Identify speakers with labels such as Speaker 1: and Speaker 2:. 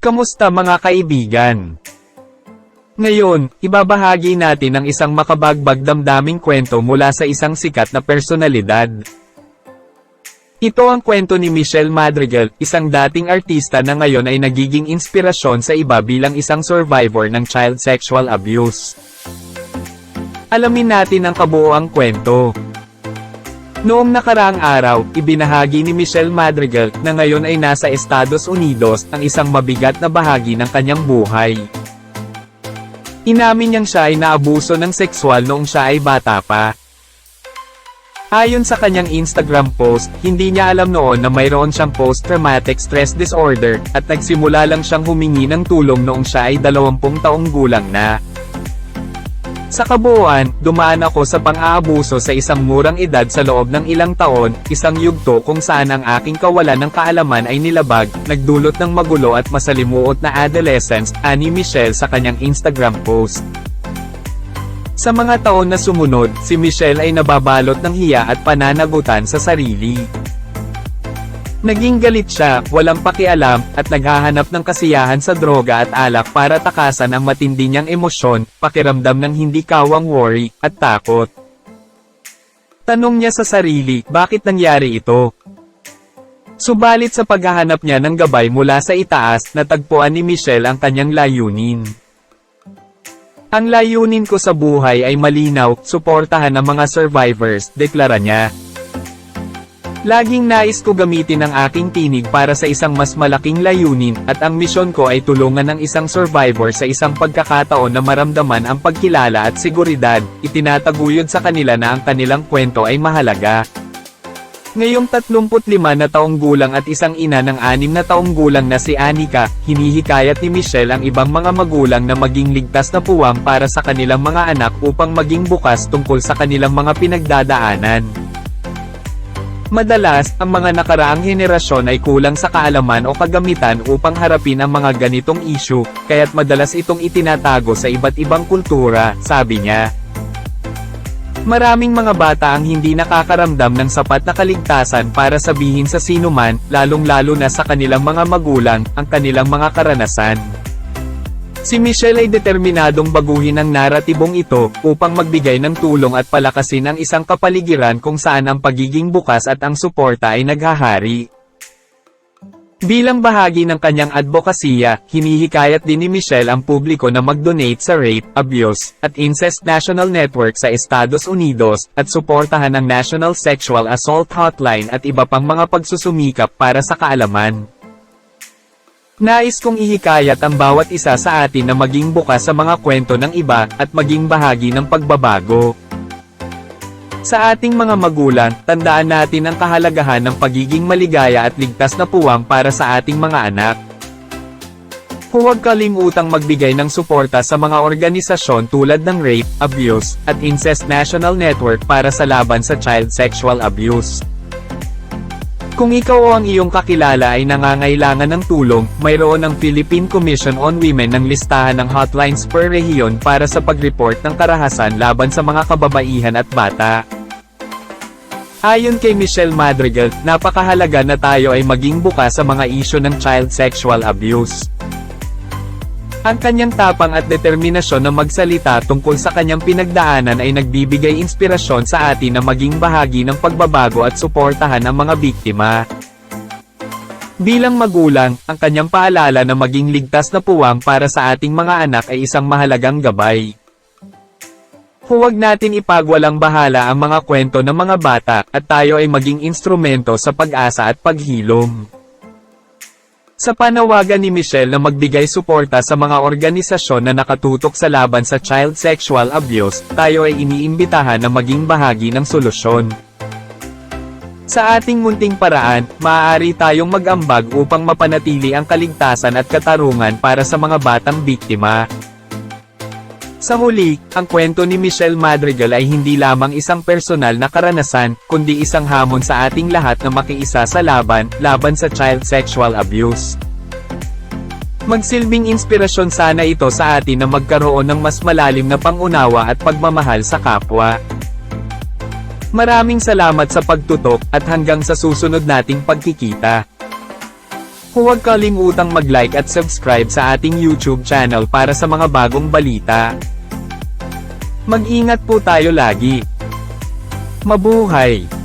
Speaker 1: Kamusta mga kaibigan? Ngayon, ibabahagi natin ang isang makabagbag damdaming kwento mula sa isang sikat na personalidad. Ito ang kwento ni Michelle Madrigal, isang dating artista na ngayon ay nagiging inspirasyon sa iba bilang isang survivor ng child sexual abuse. Alamin natin ang kabuoang kwento. Noong nakaraang araw, ibinahagi ni Michelle Madrigal na ngayon ay nasa Estados Unidos ang isang mabigat na bahagi ng kanyang buhay. Inamin niyang siya ay naabuso ng sexual noong siya ay bata pa. Ayon sa kanyang Instagram post, hindi niya alam noon na mayroon siyang post-traumatic stress disorder, at nagsimula lang siyang humingi ng tulong noong siya ay 20 taong gulang na. Sa kabuuan, dumaan ako sa pang-aabuso sa isang murang edad sa loob ng ilang taon, isang yugto kung saan ang aking kawalan ng kaalaman ay nilabag, nagdulot ng magulo at masalimuot na adolescence, ani Michelle sa kanyang Instagram post. Sa mga taon na sumunod, si Michelle ay nababalot ng hiya at pananagutan sa sarili. Naging galit siya, walang pakialam, at naghahanap ng kasiyahan sa droga at alak para takasan ang matindi niyang emosyon, pakiramdam ng hindi kawang worry, at takot. Tanong niya sa sarili, bakit nangyari ito? Subalit sa paghahanap niya ng gabay mula sa itaas, natagpuan ni Michelle ang kanyang layunin. Ang layunin ko sa buhay ay malinaw, suportahan ang mga survivors, deklara niya. Laging nais ko gamitin ang aking tinig para sa isang mas malaking layunin, at ang misyon ko ay tulungan ng isang survivor sa isang pagkakataon na maramdaman ang pagkilala at seguridad, itinataguyod sa kanila na ang kanilang kwento ay mahalaga. Ngayong 35 na taong gulang at isang ina ng 6 na taong gulang na si Anika, hinihikayat ni Michelle ang ibang mga magulang na maging ligtas na puwang para sa kanilang mga anak upang maging bukas tungkol sa kanilang mga pinagdadaanan. Madalas, ang mga nakaraang henerasyon ay kulang sa kaalaman o kagamitan upang harapin ang mga ganitong issue, kaya't madalas itong itinatago sa iba't ibang kultura, sabi niya. Maraming mga bata ang hindi nakakaramdam ng sapat na kaligtasan para sabihin sa sinuman, lalong-lalo na sa kanilang mga magulang, ang kanilang mga karanasan. Si Michelle ay determinadong baguhin ang naratibong ito, upang magbigay ng tulong at palakasin ang isang kapaligiran kung saan ang pagiging bukas at ang suporta ay naghahari. Bilang bahagi ng kanyang advokasya, hinihikayat din ni Michelle ang publiko na mag-donate sa Rape, Abuse, at Incest National Network sa Estados Unidos, at suportahan ang National Sexual Assault Hotline at iba pang mga pagsusumikap para sa kaalaman. Nais kong ihikayat ang bawat isa sa atin na maging bukas sa mga kwento ng iba, at maging bahagi ng pagbabago. Sa ating mga magulang, tandaan natin ang kahalagahan ng pagiging maligaya at ligtas na puwang para sa ating mga anak. Huwag kalimutang magbigay ng suporta sa mga organisasyon tulad ng Rape, Abuse, at Incest National Network para sa laban sa child sexual abuse. Kung ikaw o ang iyong kakilala ay nangangailangan ng tulong, mayroon ang Philippine Commission on Women ng listahan ng hotlines per rehiyon para sa pag-report ng karahasan laban sa mga kababaihan at bata. Ayon kay Michelle Madrigal, napakahalaga na tayo ay maging bukas sa mga isyo ng child sexual abuse. Ang kanyang tapang at determinasyon na magsalita tungkol sa kanyang pinagdaanan ay nagbibigay inspirasyon sa atin na maging bahagi ng pagbabago at suportahan ang mga biktima. Bilang magulang, ang kanyang paalala na maging ligtas na puwang para sa ating mga anak ay isang mahalagang gabay. Huwag natin ipagwalang bahala ang mga kwento ng mga bata, at tayo ay maging instrumento sa pag-asa at paghilom. Sa panawagan ni Michelle na magbigay suporta sa mga organisasyon na nakatutok sa laban sa child sexual abuse, tayo ay iniimbitahan na maging bahagi ng solusyon. Sa ating munting paraan, maaari tayong mag-ambag upang mapanatili ang kaligtasan at katarungan para sa mga batang biktima. Sa huli, ang kwento ni Michelle Madrigal ay hindi lamang isang personal na karanasan, kundi isang hamon sa ating lahat na makiisa sa laban, laban sa child sexual abuse. Magsilbing inspirasyon sana ito sa atin na magkaroon ng mas malalim na pangunawa at pagmamahal sa kapwa. Maraming salamat sa pagtutok, at hanggang sa susunod nating pagkikita. Huwag kalimutang mag-like at subscribe sa ating YouTube channel para sa mga bagong balita. Mag-ingat po tayo lagi. Mabuhay!